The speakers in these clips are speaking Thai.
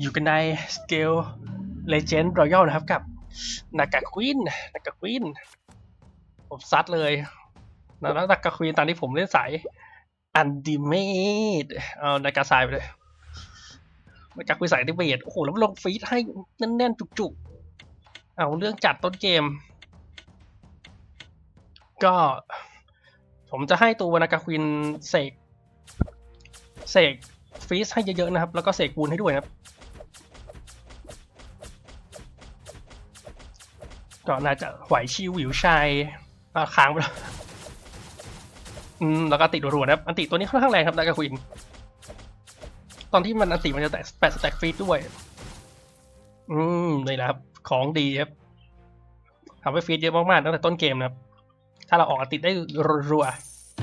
อยู่กันในสเกลเลเจนด์รอยัลนะครับกับนากาควินนากาควินผมซัดเลยแล้วนากาควินตอนที่ผมเล่นสายอันดิเมดเอานากาซายไปเลยนากาควินสายอันดิเมดโอ้โหแล้วลงฟีดให้แน่นๆ จุกๆ เอาเรื่องจัดต้นเกม ก็ผมจะให้ตัวนากาควินเสกเสกฟีสให้เยอะๆนะครับ แล้วก็เสกวูนให้ด้วยนะครับ ก็น่าจะไหวชิวหวิวชัยอ่าค้างไปแล้วอืมแล้วก็ติดรัวๆนะครับ อันติตัวนี้ค่อนข้างแรงครับนากาควิน ตอนที่มันอันติมันจะแตะแปดสแต็กฟีดด้วย อืมนี่แหละครับ ของดีครับทำให้ฟีดเยอะมากๆตั้งแต่ต้นเกมนะครับ ถ้าเราออกอันติได้รัว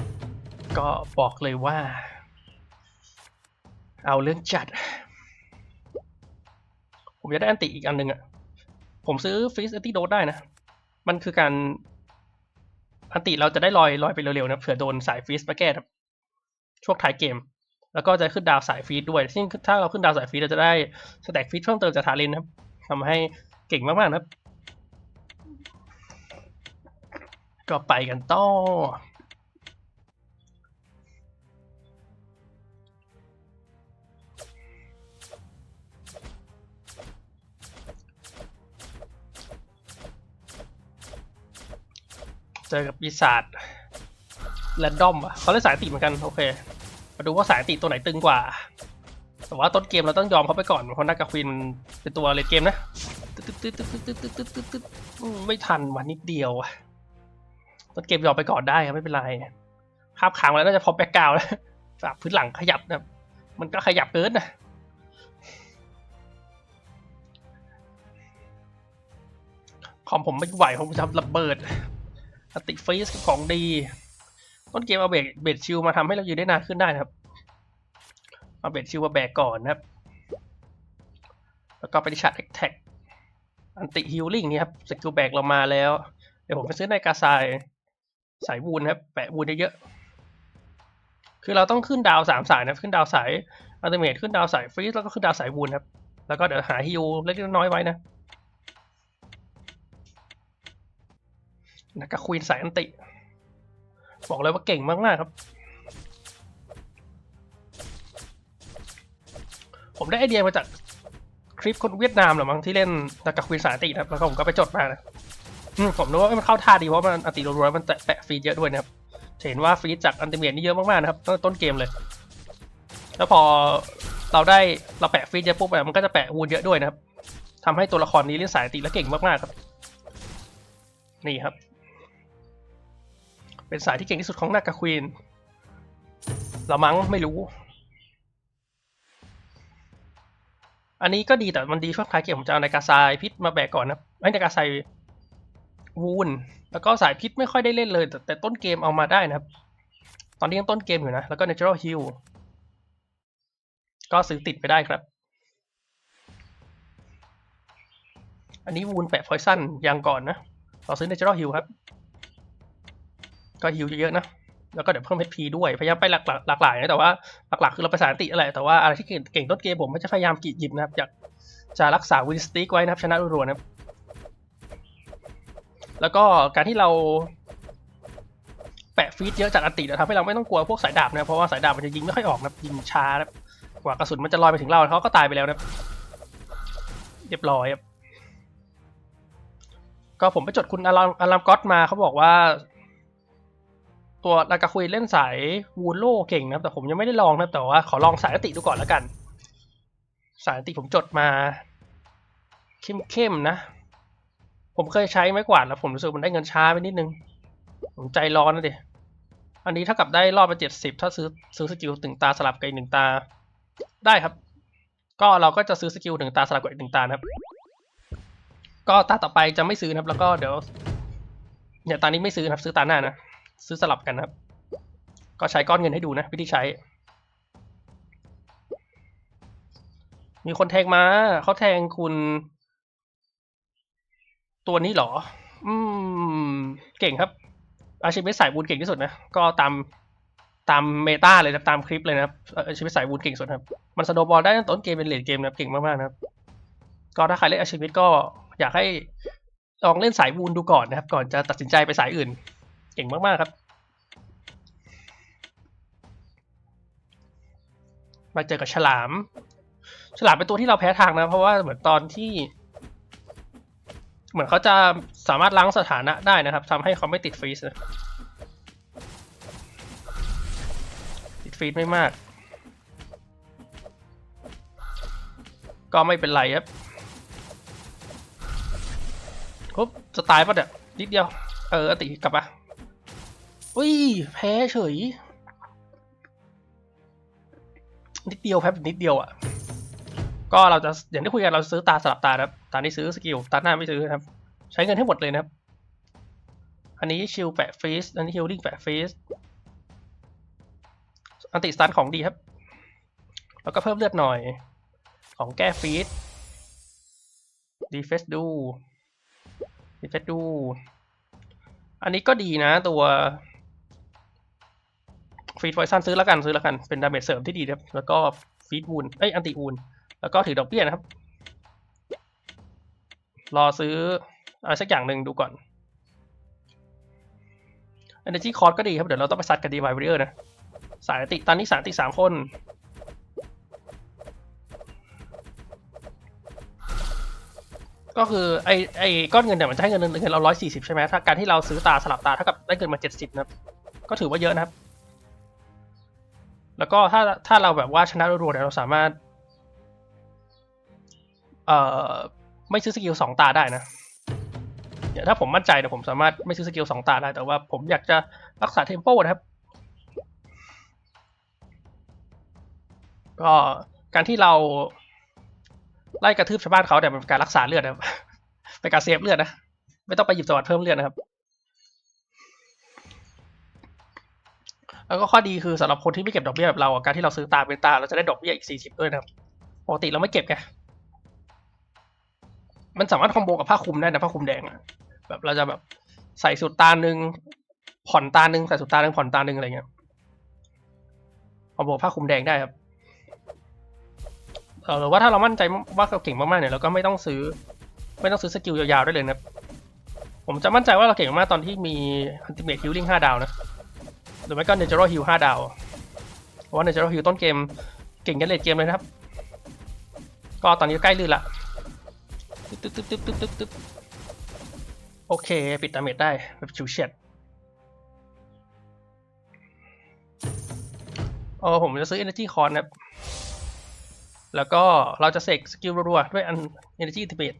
ๆก็บอกเลยว่า เอาเรื่องจัด ผมจะได้อันติอีกอันหนึ่งอะ ผมซื้อฟิสอันติโดได้นะ มันคือการอันติเราจะได้ลอยลอยไปเร็วๆนะเผื่อโดนสายฟีสมาแก้ครับช่วงท้ายเกม แล้วก็จะขึ้นดาวสายฟีดด้วย ซึ่งถ้าเราขึ้นดาวสายฟีดเราจะได้สแต็กฟีดเพิ่มเติมจากทาเลนนะครับทำให้เก่งมากๆนะครับ ก็ไปกันต่อ เจอกับปีศาจแรนดอมอะเขาเล่นสายติเหมือนกันโอเค มาดูว่าสายติตัวไหนตึงกว่า แต่ว่าต้นเกมเราต้องยอมเขาไปก่อนเพราะนักกาควีนเป็นตัวเลดเกมนะไม่ทันวันนิดเดียวต้นเกมยอมไปก่อนได้ครับไม่เป็นไร ภาพค้างแล้วน่าจะพอแบ็กกาวแล้วจากพื้นหลังขยับนะมันก็ขยับเกินนะคอมผมไม่ไหวผมจะระเบิด สติฟรีสของดีต้นเกมเอาเบรกเบรดชิลมาทำให้เราอยืนได้นานขึ้นได้นะครับ เอาเบรดชิลมาแบกก่อนนะครับ แล้วก็ไปดิชาร์ดแท็กอันติฮิลลิ่งนี่ครับสกิลแบกเรามาแล้ว เดี๋ยวผมไปซื้อในกาซายสายวูนครับ แปะวูนเยอะๆคือเราต้องขึ้นดาวสามสายนะขึ้นดาวสายอัลติเมทขึ้นดาวสายฟรีสแล้วก็ขึ้นดาวสายวูนครับ แล้วก็เดี๋ยวหาฮิลเล็กน้อยไว้นะ นักควีนสายอันติ บอกเลยว่าเก่งมาก ๆ ครับ ผมได้ไอเดียมาจากคลิปคนเวียดนามหรือมั้งที่เล่นนักควีนสายอันตินะแล้วก็ผมก็ไปจดมานะอืมผมนึกว่ามันเข้าท่าดีเพราะมันอันติรัวๆมันแตะแปะฟรีดเยอะด้วยนะครับเห็นว่าฟรีดจากอันติเมทนี่เยอะมาก ๆ นะครับตั้งต้นเกมเลย แล้วพอเราได้เราแปะฟรีดเยอะปุ๊บมันก็จะแปะวูนเยอะด้วยนะครับทำให้ตัวละครนี้เล่นสายติแล้วเก่งมาก ๆ ครับ นี่ครับ เป็นสายที่เก่งที่สุดของนากาควีนเรามั้งไม่รู้ อันนี้ก็ดีแต่มันดีช่วงท้ายเกมผมจะเอาในกาซายพิษมาแบกก่อนนะไอ้ในกาซายวูนแล้วก็สายพิษไม่ค่อยได้เล่นเลย แต่แต่ต้นเกมเอามาได้นะครับ ตอนนี้ยังต้นเกมอยู่นะ แล้วก็ Natural Heal ก็ซื้อติดไปได้ครับ อันนี้วูนแปะพอยซันยังก่อนนะเราซื้อ Natural Heal ครับ ก็ฮิวเยอะๆนะแล้วก็เดี๋ยวเพิ่ม HP ด้วย พยายามไปหลากหลากหลายนะแต่ว่าหลักๆคือเราไปสารติอะไรแต่ว่าอะไรที่เก่งเก่งต้นเกมผมก็จะพยายามกีดหยิบนะครับอยากจะรักษาวินสติกไว้นะครับชนะรัวๆนะครับแล้วก็การที่เราแปะฟีดเยอะจากอันติจะทำให้เราไม่ต้องกลัวพวกสายดาบนะเพราะว่าสายดาบมันจะยิงไม่ค่อยออกนะยิงช้านะกว่ากระสุนมันจะลอยไปถึงเราเขาก็ตายไปแล้วนะเรียบร้อยครับก็ผมไปจดคุณอารามอารามก๊อตมาเขาบอกว่า ตัวลากาคุยเล่นสายวูโลเก่งนะครับแต่ผมยังไม่ได้ลองนะแต่ว่าขอลองสายอติดูก่อนแล้วกัน สายอติผมจดมา เข้มๆนะ ผมเคยใช้ไม้กวาดแล้ว ผมรู้สึกมันได้เงินช้าไปนิดนึง ผมใจร้อนนะดิอันนี้เท่ากับได้รอบไปเจ็ดสิบถ้าซื้อซื้อสกิลตึงตาสลับกับอีกหนึ่งตาได้ครับ ก็เราก็จะซื้อสกิลหนึ่งตาสลับกับอีกหนึ่งตานะครับ ก็ตาต่อไปจะไม่ซื้อนะครับ แล้วก็เดี๋ยวเนี่ยตานี้ไม่ซื้อนะครับ ซื้อตาหน้านะ ซื้อสลับกันนะครับ ก็ใช้ก้อนเงินให้ดูนะ วิธีใช้ มีคนแทงมาเขาแทงคุณ ตัวนี้เหรอ อืม เก่งครับ อาชีพสายบุญเก่งที่สุดนะ ก็ตามตามเมตาเลยนะตามคลิปเลยนะครับเอ่อชีวิตสายวูนเก่งสุดครับ มันสโนบอลได้ตั้งต้นเกมเป็นเลดเกมนะครับเก่งมากๆนะครับ ก็ถ้าใครเล่นอาชีวิตก็อยากให้ลองเล่นสายวูนดูก่อนนะครับ ก่อนจะตัดสินใจไปสายอื่น เก่งมาก ๆ ครับ มาเจอกับฉลาม ฉลามเป็นตัวที่เราแพ้ทางนะ เพราะว่าเหมือนตอนที่ เหมือนเขาจะสามารถล้างสถานะได้นะครับทำให้เขาไม่ติดฟรีซนะติดฟรีซไม่มาก ก็ไม่เป็นไรครับปุ๊บจะตายปะเนี่ยนิดเดียว เออติกลับมา อุ้ย แพ้เฉย นิดเดียวแพ้แบบนิดเดียวอะ ก็เราจะอย่างที่คุยกันเราซื้อตาสลับตาครับตานี้ซื้อสกิลตาหน้าไม่ซื้อครับ ใช้เงินให้หมดเลยนะครับ อันนี้ชิลแปะฟีสอันนี้ฮิลลิ่งแปะฟีสอันติสตันของดีครับ แล้วก็เพิ่มเลือดหน่อย ของแก้ฟีสดีเฟสดูดีเฟสดู อันนี้ก็ดีนะตัว ฟีดไฟซันซื้อแล้วกันซื้อแล้วกันเป็นดาเมจเสริมที่ดีครับแล้วก็ฟีดวูนเอ้ยอันติวูนแล้วก็ถือดอกเบี้ยนะครับ รอซื้ออะไรสักอย่างหนึ่งดูก่อน Energy Cost ก็ดีครับ เดี๋ยวเราต้องไปซัดกับ d y Warrior นะ สายติตอนนี้สายติสามคน ก็คือไอไอก้อนเงินเนี่ยมันจะให้เงินเงินเราร้อยสี่สิบใช่ไหมถ้าการที่เราซื้อตาสลับตาเท่ากับได้เงินมาเจ็ดสิบนะครับก็ถือว่าเยอะนะครับ แล้วก็ถ้าถ้าเราแบบว่าชนะรัวๆเนี่ยเราสามารถ เอ่อ ไม่ซื้อสกิลสองตาได้นะเดี๋ยวถ้าผมมั่นใจเนี่ยผมสามารถไม่ซื้อสกิลสองตาได้ แต่ว่าผมอยากจะรักษาเทมโปนะครับ ก็การที่เราไล่กระทืบชาวบ้านเขาเนี่ยเป็นการรักษาเลือดนะครับเป็นการเซฟเลือดนะ ไม่ต้องไปหยิบสวัสดเพิ่มเลือดนะครับ แล้วก็ข้อดีคือสำหรับคนที่ไม่เก็บดอกเบี้ยแบบเราการที่เราซื้อตาเป็นตาเราจะได้ดอกเบี้ยอีกสี่สิบด้วยนะครับปกติเราไม่เก็บไงมันสามารถคอมโบกับผ้าคลุมได้นะผ้าคลุมแดงอะแบบเราจะแบบใส่สุดตาหนึ่งผ่อนตาหนึ่งใส่สุดตาหนึ่งผ่อนตาหนึ่งอะไรเงี้ยคอมโบผ้าคลุมแดงได้ครับหรือว่าถ้าเรามั่นใจว่าเราเก่งมากๆเนี่ยเราก็ไม่ต้องซื้อ ไม่ต้องซื้อสกิลยาวๆได้เลยนะผมจะมั่นใจว่าเราเก่งมากตอนที่มี Ultimate Healing 5ดาวนะ หรือไม่ก็ Natural Heal 5ดาวเพราะว่า Natural Heal ต้นเกมเก่งยันเลดเกมเลยนะครับ ก็ตอนนี้ใกล้ลื่นละตึ๊บตึ๊บตึ๊บตึ๊บตึ๊บตึ๊บโอเค ปิดดาเมจได้แบบชิวเฉียดเออผมจะซื้อ Energy c o n นะครับ แล้วก็เราจะเสกสกิลรัวๆด้วยอัน Energy Ultimate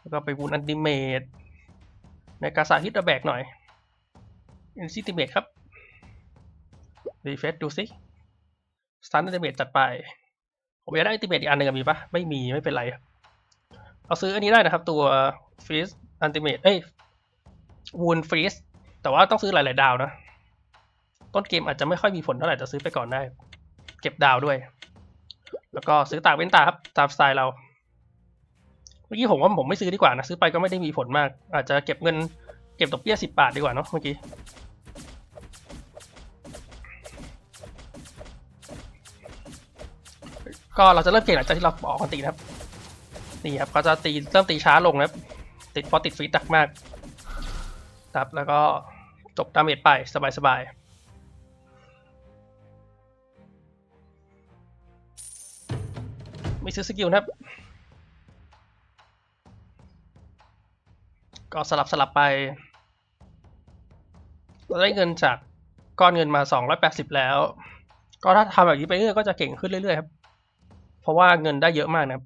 แล้วก็ไปวูนอันดิเมตในการสาธิตระแบกหน่อย Energy Ultimate ครับ รีเฟซดูสิสตัน Ultimate จัดไป ผมอยากได้ Ultimate อีกอันหนึ่งมีปะไม่มีไม่เป็นไรเราซื้ออันนี้ได้นะครับ ตัวฟรีสอันติเมตเอ้ยวูนฟรีสแต่ว่าต้องซื้อหลาย ๆ ดาวนะ ต้นเกมอาจจะไม่ค่อยมีผลเท่าไหร่แต่ซื้อไปก่อนได้ เก็บดาวด้วย แล้วก็ซื้อตาเว้นตาครับตามสไตล์เรา เมื่อกี้ผมว่าผมไม่ซื้อดีกว่านะ ซื้อไปก็ไม่ได้มีผลมาก อาจจะเก็บเงินเก็บดอกเบี้ยสิบบาทดีกว่าเนาะเมื่อกี้ ก็เราจะเริ่มเก่งหลังจากที่เราออกกันตีนะครับนี่ครับเขาจะตีเริ่มตีช้าลงนะครับ ติดเพราะติดฟีดดักมากครับแล้วก็จบดาเมจไปสบายๆไม่ซื้อสกิลนะครับ ก็สลับสลับไปเราได้เงินจากก้อนเงินมา 280 แล้ว ก็ถ้าทำแบบนี้ไปเรื่อยก็จะเก่งขึ้นเรื่อยๆครับ ราะว่าเงินได้เยอะมากนะครับ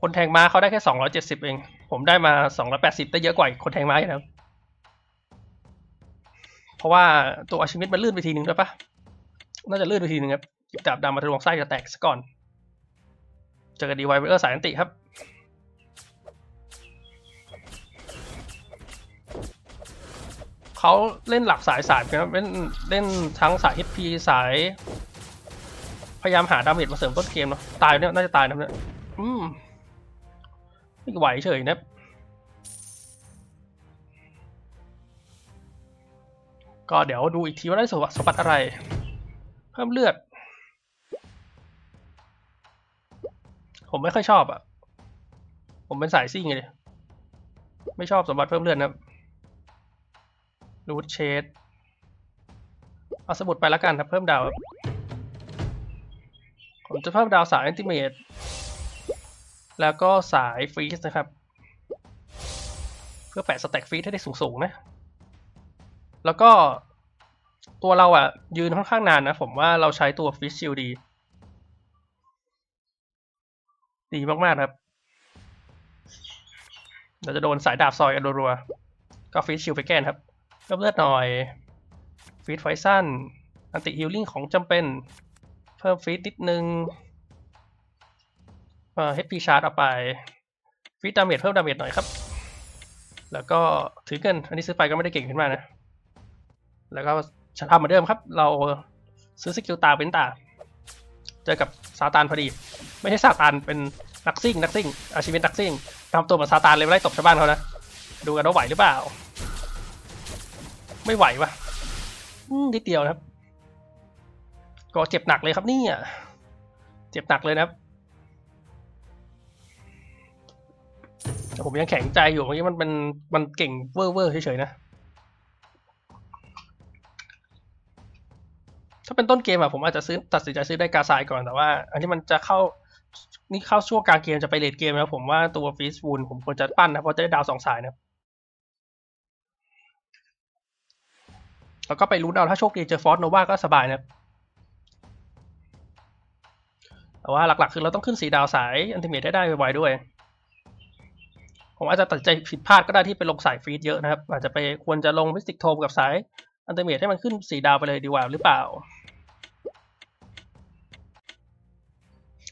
คนแทงม้าเขาได้แค่สองร้อยเจ็ดสิบเอง ผมได้มาสองร้อยแปดสิบได้เยอะกว่าอีกคนแทงม้าอีกนะครับ เพราะว่าตัวอาชิมิตมันลื่นไปทีหนึ่งด้วยปะน่าจะลื่นไปทีหนึ่งครับหยิบดาบดำมาทะลวงไส้จะแตกซะก่อน เจอกันดีไวเวอร์สายอันติครับ เขาเล่นหลักสายสายครับเล่นเล่นทั้งสาย HP สาย พยายามหาดาเมจมาเสริมต้นเกมเนาะตายเนี่ยน่าจะตายนะเนี่ยอืมไม่ไหวเฉยนะก็เดี๋ยวดูอีกทีว่าได้สมบัติสมบัติอะไร เพิ่มเลือด ผมไม่ค่อยชอบอะ่ะ ผมเป็นสายซิ่งเลย ไม่ชอบสมบัติเพิ่มเลือดนะครับ รูทเชดเอาสมุดไปแล้วกันครับ เพิ่มดาว ผมจะเพิ่มดาวสายอันติเมตแล้วก็สายฟรีสนะครับ เพื่อแปะสแต็กฟรีสให้ได้สูงๆนะ แล้วก็ตัวเราอะ ยืนค่อนข้างนานนะ ผมว่าเราใช้ตัวฟิชชิลดี ดีมากๆครับ เราจะโดนสายดาบซอยกันรัวๆก็ฟิชชิลไปแก้นครับ เพิ่มเลือดหน่อยฟีดไฟสั้น อันติฮิลลิ่งของจำเป็น เพิ่มฟีดนิดนึงเอ่อ HP ชาร์จเอาไปฟีดดาเมจเพิ่มดาเมจหน่อยครับ แล้วก็ถือเงิน อันนี้ซื้อไปก็ไม่ได้เก่งขึ้นมากนะ แล้วก็จะทำเหมือนเดิมครับ เราซื้อสกิลตาเป็นตา เจอกับซาตานพอดี ไม่ใช่ซาตานเป็นนักซิ่งนักซิ่งอาชีพเป็นนักซิ่งทำตัวเหมือนซาตานเลยไล่ตบชาวบ้านเขานะ ดูกันว่าไหวหรือเปล่า ไม่ไหววะอืมนิดเดียวนะครับ ก็เจ็บหนักเลยครับนี่ยเจ็บหนักเลยนะครับแต่ผมยังแข็งใจอยู่เมื่อกี้มันเป็นมันเก่งเวอร์เวอร์เฉยๆนะถ้าเป็นต้นเกมอะผมอาจจะซื้อตัดสินใจซื้อได้กาซายก่อนแต่ว่า อันนี้มันจะเข้านี่เข้าช่วงกลางเกมจะไปเลดเกมแล้วผมว่าตัวฟีสบูลผมควรจะปั้นนะเพราะจะได้ดาวสองสายนะครับ แล้วก็ไปรู้นเอาถ้าโชคดีเจอฟอสโนวาก็สบายนะครับแต่ว่าหลักๆคือเราต้องขึ้นสีดาวสายอันติเมทได้ได้ไวๆด้วย ผมอาจจะตัดใจผิดพลาดก็ได้ที่ไปลงสายฟรีดเยอะนะครับ อาจจะไปควรจะลงมิสติกโทมกับสายอันติเมทให้มันขึ้นสีดาวไปเลยดีกว่าหรือเปล่า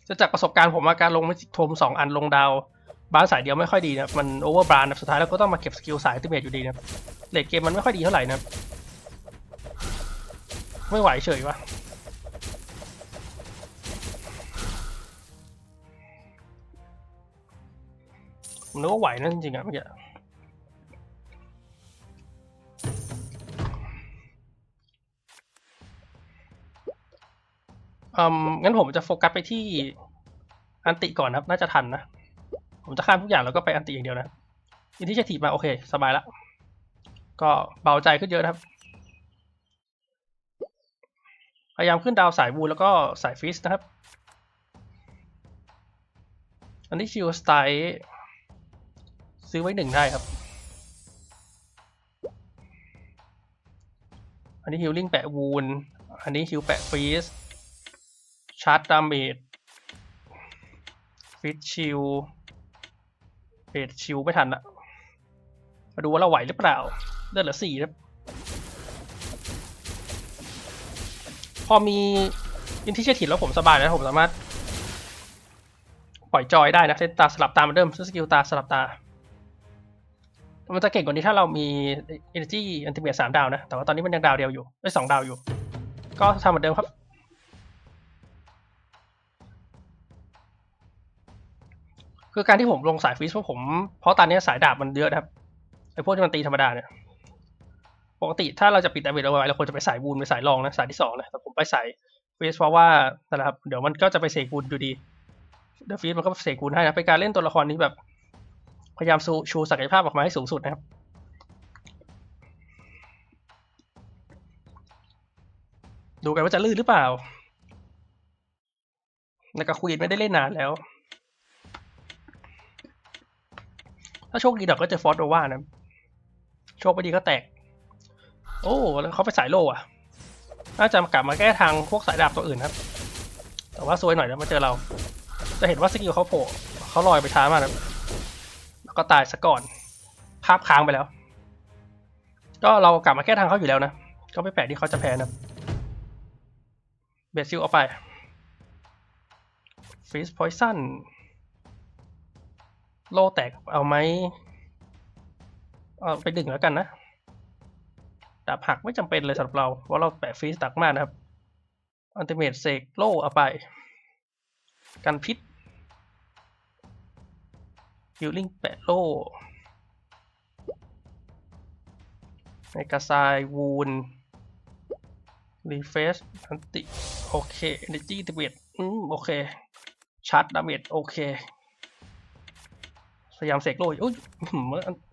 จะจากประสบการณ์ผมว่าการลงมิสติกโทมสองอันลงดาวบ้านสายเดียวไม่ค่อยดีนะมันโอเวอร์บรานสุดท้ายแล้วก็ต้องมาเก็บสกิลสายอันติเมทอยู่ดีนะเลดเกมมันไม่ค่อยดีเท่าไหร่นะครับ ไม่ไหวเฉยวะผมนึกว่าไหวนะจริงๆอะเมื่อกี้อืมงั้นผมจะโฟกัสไปที่อันติก่อนนะครับ น่าจะทันนะ ผมจะข้ามทุกอย่างแล้วก็ไปอันติอย่างเดียวนะครับอินที่จะถีบมาโอเค สบายละ ก็เบาใจขึ้นเยอะนะครับ พยายามขึ้นดาวสายบูแล้วก็สายฟิสนะครับ อันนี้ชิลสไตล์ซื้อไว้หนึ่งได้ครับ อันนี้ฮิลลิ่งแปะวูนอันนี้ฮิลแปะฟีสชาร์จดาเมจฟิตชิลเบดชิลไม่ทันอะมาดูว่าเราไหวหรือเปล่าเลือดเหลือสี่ครับ พอมีอินทิเชติแล้วผมสบายนะผมสามารถ ปล่อยจอยได้นะเซนตาสลับตาเหมือนเดิมสกิลตาสลับตา มันจะเก่งกว่านี้ถ้าเรามี Energy Ultimate สามดาวนะ แต่ว่าตอนนี้มันยังดาวเดียวอยู่ได้สองดาวอยู่ ก็ทำเหมือนเดิมครับ คือการที่ผมลงสายฟิสเพราะผมเพราะตอนนี้สายดาบมันเยอะนะครับไอพวกที่มันตีธรรมดาเนี่ย กติถ้าเราจะปิดดาเมจเอาไว้เราควรจะไปสายบูนไปสายรองนะสายที่สองนะแต่ผมไปสายฟิสเพราะว่านะครับเดี๋ยวมันก็จะไปเสกบูนอยู่ดีเดอะฟีดมันก็เสกคูณให้นะเป็นการเล่นตัวละครนี้แบบ พยายามชูชูศักยภาพออกมาให้สูงสุดนะครับดูกันว่าจะลื่นหรือเปล่านักควีนไม่ได้เล่นนานแล้ว ถ้าโชคดีดอกก็จะฟอสโอว่านะ โชคไม่ดีก็แตก โอ้แล้วเขาไปสายโลอะ น่าจะกลับมาแก้ทางพวกสายดาบตัวอื่นครับ แต่ว่าซวยหน่อยแล้วมาเจอเรา จะเห็นว่าสกิลเขาโผล่เขาลอยไปช้ามากนะแล้วก็ตายซะก่อน ภาพค้างไปแล้ว ก็เรากลับมาแก้ทางเขาอยู่แล้วนะ ก็ไม่แปลกที่เขาจะแพ้นะเบซิลเอาไปฟิสพอยซันโลแตกเอาไหมเอาไปดึงแล้วกันนะ ดาบหักไม่จำเป็นเลยสำหรับเราเพราะเราแปะฟรีสตักมากนะครับอันติเมตเซกโล่เอาไป กันพิษฮิลลิ่งแปะโล่ในกระซายวูนรีเฟซอันติ โอเค energy ติเวทอืม โอเค ชาร์จดาเมจโอเคพยายามเสกโล่อุ้ย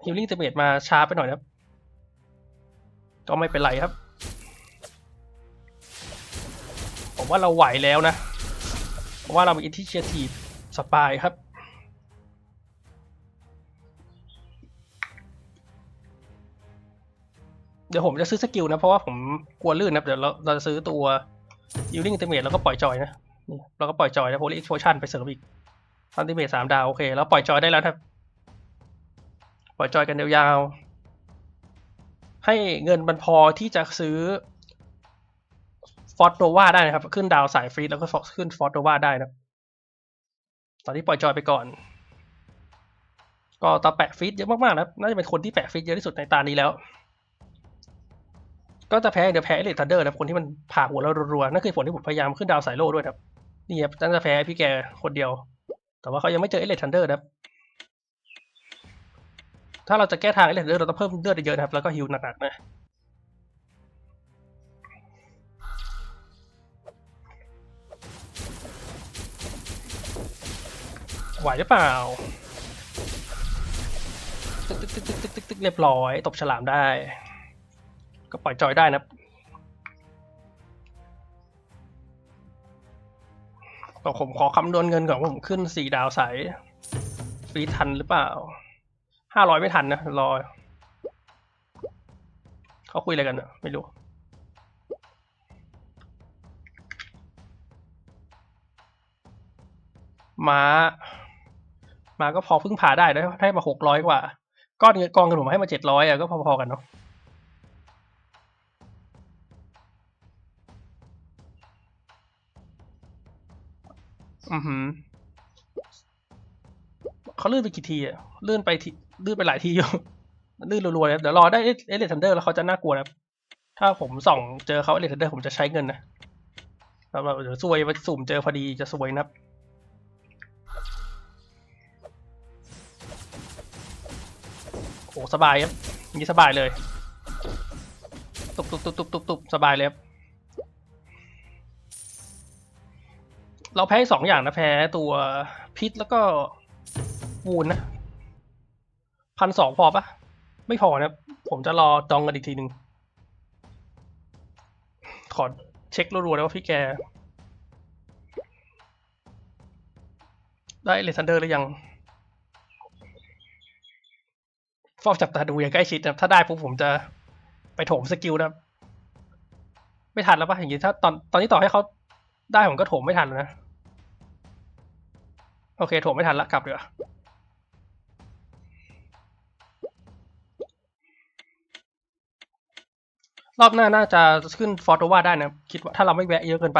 ฮิลลิ่งติเวทมาช้าไปหน่อยนะครับ ก็ไม่เป็นไรครับ ผมว่าเราไหวแล้วนะ เพราะว่าเรามีอินทิเชียทีฟสปายครับ เดี๋ยวผมจะซื้อสกิลนะ เพราะว่าผมกลัวลื่นนะ เดี๋ยวเราเราจะซื้อตัวยูริงเตเมทแล้วก็ปล่อยจอยนะนี่เราก็ปล่อยจอยนะโพลีโพชั่นไปเสริมอีกฟันติเมทสามดาว โอเค แล้วปล่อยจอยได้แล้วครับ ปล่อยจอยกันยาวๆ ให้เงินมันพอที่จะซื้อฟอร์โนวาได้นะครับ ขึ้นดาวสายฟรีแล้วก็ขึ้นฟอร์โนวาได้นะตอนนี้ปล่อยจอยไปก่อน ก็ตาแปะฟีดเยอะมากๆนะครับน่าจะเป็นคนที่แปะฟีดเยอะที่สุดในตานี้แล้ว ก็จะแพ้เดี๋ยวแพ้เอเทันเดอร์นะคนที่มันผ่าหัวเรารัวๆนั่นคือผลที่ผมพยายามขึ้นดาวสายโลด้วยครับนี่ครับน่าจะแพ้พี่แกคนเดียว แต่ว่าเขายังไม่เจอเอเลทันเดอร์นะครับ ถ้าเราจะแก้ทางเอเลทันเดอร์เราต้องเพิ่มเลือดเยอะๆนะครับ แล้วก็ฮิวหนักๆนะไหวหรือเปล่าตึกตึกตึกตึกตึกตึกตึกเรียบร้อย ตบฉลามได้ ก็ปล่อยจอยได้นะก็ผมขอคำนวณเงินก่อนว่าผมขึ้นสี่ดาวใสฟรีทันหรือเปล่า ห้าร้อยไม่ทันนะ รอ เขาคุยอะไรกันอะไม่รู้ม้ามาก็พอพึ่งพาได้นะให้มาหกร้อยกว่า ก้อนเงินกองเงินผมให้มาเจ็ดร้อยอะก็พอๆกันเนาะอือหือเขาเลื่อนไปกี่ทีอะเลื่อนไปที ลื่นไปหลายทีอยู่ลื่นรัวๆเลยเดี๋ยวรอได้เอเลทันเดอร์แล้วเขาจะน่ากลัวนะถ้าผมส่องเจอเขาเอเลทันเดอร์ผมจะใช้เงินนะแล้วเราเดี๋ยวซวยไปสุ่มเจอพอดีจะซวยนะครับโอ้สบายครับอย่างนี้สบายเลย ตุบตุบตุบตุบตุบตุบสบายเลยครับเราแพ้สองอย่างนะแพ้ตัวพิษแล้วก็วูนนะ พันสองพอปะไม่พอนะผมจะรอจองกันอีกทีหนึ่งขอเช็ครัวๆแล้วว่าพี่แก ได้เลซันเดอร์หรือยังเฝ้าจับตาดูอย่างใกล้ชิดนะถ้าได้ปุ๊บผมจะไปโถมสกิลนะไม่ทันแล้วปะอย่างงี้ถ้าตอนตอนนี้ต่อให้เขาได้ผมก็โถมไม่ทันแล้วนะ โอเค โถมไม่ทันละกลับเดี๋ยว รอบหน้าน่าจะขึ้นฟอร์ตวาได้นะ คิดว่าถ้าเราไม่แวะเยอะเกินไป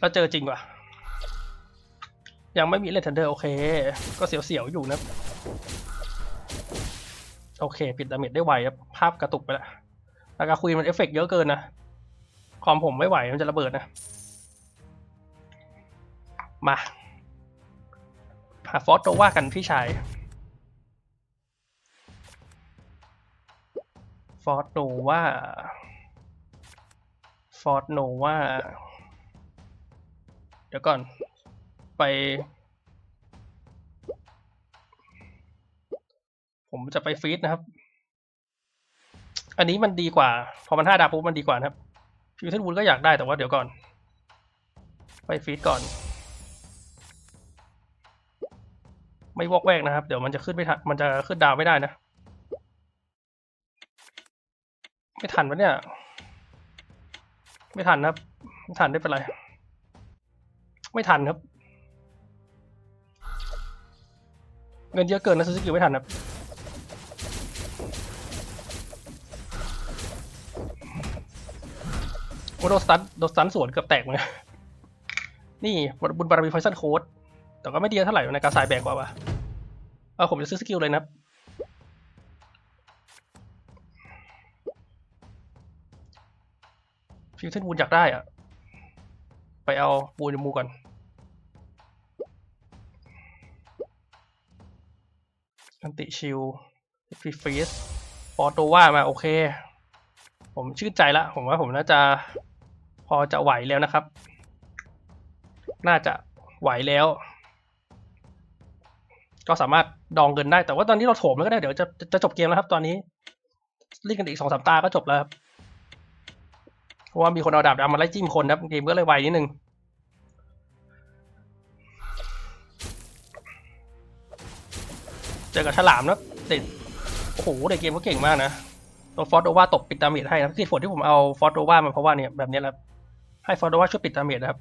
เราเจอจริงว่ะ ยังไม่มีเลนทันเดอร์โอเค ก็เสียวๆอยู่นะ โอเค ปิดดาเมจได้ไวครับ ภาพกระตุกไปแล้วแล้วก็คุยมันเอฟเฟกต์เยอะเกินนะคอมผมไม่ไหวมันจะระเบิดนะ มาหาฟอสโตว่ากันพี่ชาย ฟอร์โนว่าฟอร์โนว่าเดี๋ยวก่อน ไป ผมจะไปฟีดนะครับ อันนี้มันดีกว่า พอมันห้าดาวปุ๊บมันดีกว่านะครับฟิวเทนวูดก็อยากได้แต่ว่าเดี๋ยวก่อน ไปฟีดก่อน ไม่วอกแวกนะครับ เดี๋ยวมันจะขึ้นไม่ทันมันจะขึ้นดาวไม่ได้นะ ไม่ทันวะเนี่ย ไม่ทันครับ ไม่ทันได้เป็นไร ไม่ทันครับ เงินเยอะเกินนะซื้อสกิลไม่ทันครับโอ้โดนสตันโดนสตันสวนเกือบแตกเลยนี่บุญบารมีไฟซันโค้ดแต่ก็ไม่ดีเท่าไหร่ในการสายแบกกว่าวะเออผมจะซื้อสกิลเลยนะครับ ฟิวเทนวูดอยากได้อะไปเอาบูนมูก่อนอันติชิลฟรีฟีสปอโตว่ามาโอเค ผมชื่นใจละ ผมว่าผมน่าจะพอจะไหวแล้วนะครับ น่าจะไหวแล้ว ก็สามารถดองเงินได้ แต่ว่าตอนนี้เราโถมแล้วก็ได้ เดี๋ยวจะจะจะจบเกมแล้วครับ ตอนนี้เล่นกันอีกสองสามตาก็จบแล้วครับ เพราะว่ามีคนเอาดาบดำมาไล่จิ้มคนนะครับเกมก็เลยไวนิดนึงเจอกับฉลามนะเด็ดโอ้โหเด็กเกมก็เก่งมากนะตัวฟอสโดว่าตบปิดดาเมจให้นะที่ผลที่ผมเอาฟอสโดว่ามาเพราะว่าเนี่ยแบบนี้แหละให้ฟอสโดว่าช่วยปิดดาเมจนะครับ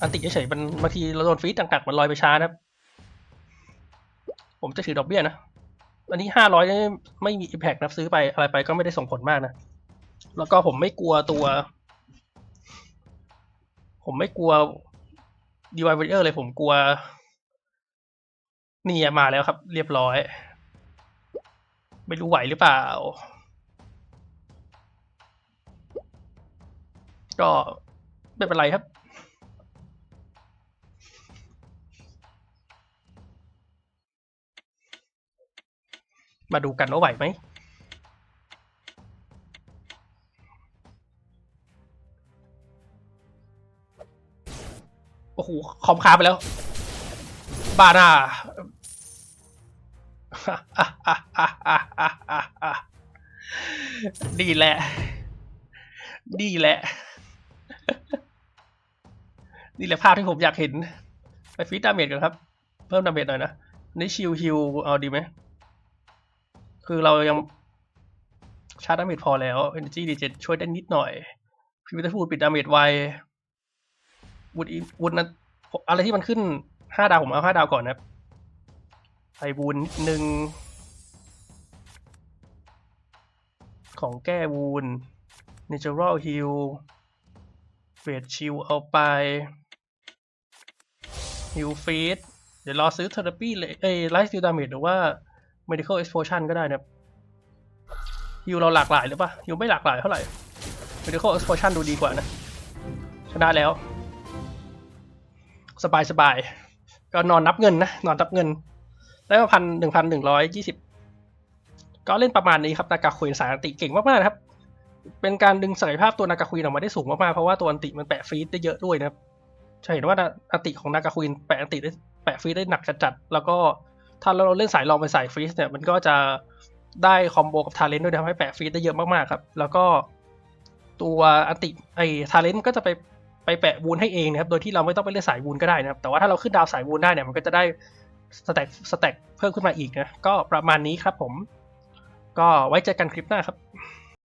อันติเฉยๆมันบางทีเราโดนฟีดต่างๆมันลอยไปช้านะครับ ผมจะถือดอกเบี้ยนะอันนี้ห้าร้อยไม่มี impact นะซื้อไปอะไรไปก็ไม่ได้ส่งผลมากนะ แล้วก็ผมไม่กลัวตัว ผมไม่กลัว d e v i v e r เลยผมกลัว นี่มาแล้วครับ เรียบร้อย ไม่รู้ไหวหรือเปล่า ก็ไม่เป็นไรครับมาดูกันว่าไหวไหม โอ้โหคอมค้าไปแล้ว บ้าหน่าดีแหละ ดีแหละ นี่แหละภาพที่ผมอยากเห็น ไปฟีดดาเมจกันครับ เพิ่มดาเมจหน่อยนะ นี่ชิวฮิวเอาดีไหม คือเรายังชาร์จดาเมจพอแล้ว Energy Regen ช่วยได้นิดหน่อยพิวิตพูดปิดดาเมจไว วุดอีวุดนั้นอะไรที่มันขึ้นห้าดาวผมเอาห้าดาวก่อนนะครับไอวูนนิดนึง ของแก้วูน Natural Heal เวทชิลเอาไป Heal Feed เดี๋ยวรอซื้อ Therapy เลยเอ้ย Life Steal Damage หรือว่า Medical Explosion ก็ได้นะครับฮิวเราหลากหลายหรือปะฮิวไม่หลากหลายเท่าไหร่ Medical Explosion ดูดีกว่านะ ชนะแล้ว สบายสบายๆก็นอนนับเงินนะนอนนับเงิน ได้มาพันหนึ่งพันหนึ่งร้อยยี่สิบก็เล่นประมาณนี้ครับนากาคุยสายอันติเก่งมากๆนะครับ เป็นการดึงศักยภาพตัวนากาคุยออกมาได้สูงมากๆเพราะว่าตัวอันติมันแปะฟรีดได้เยอะด้วยนะครับจะเห็นว่าอันติของนากาคุยแปะอันติได้แปะฟรีดได้หนักจัดๆแล้วก็ถ้าเราเล่นสายรองไปสายฟรีสเนี่ยมันก็จะได้คอมโบกับทาเลนต์ด้วยทำให้แปะฟรีดได้เยอะมากๆครับ แล้วก็ตัวอันติไอทาเลนต์ก็จะไป ไปแปะวูนให้เองนะครับ โดยที่เราไม่ต้องไปเล่นสายวูนก็ได้นะครับ แต่ว่าถ้าเราขึ้นดาวสายวูนได้เนี่ย มันก็จะได้สแต็กสแต็กเพิ่มขึ้นมาอีกนะ ก็ประมาณนี้ครับผม ก็ไว้เจอกันคลิปหน้าครับ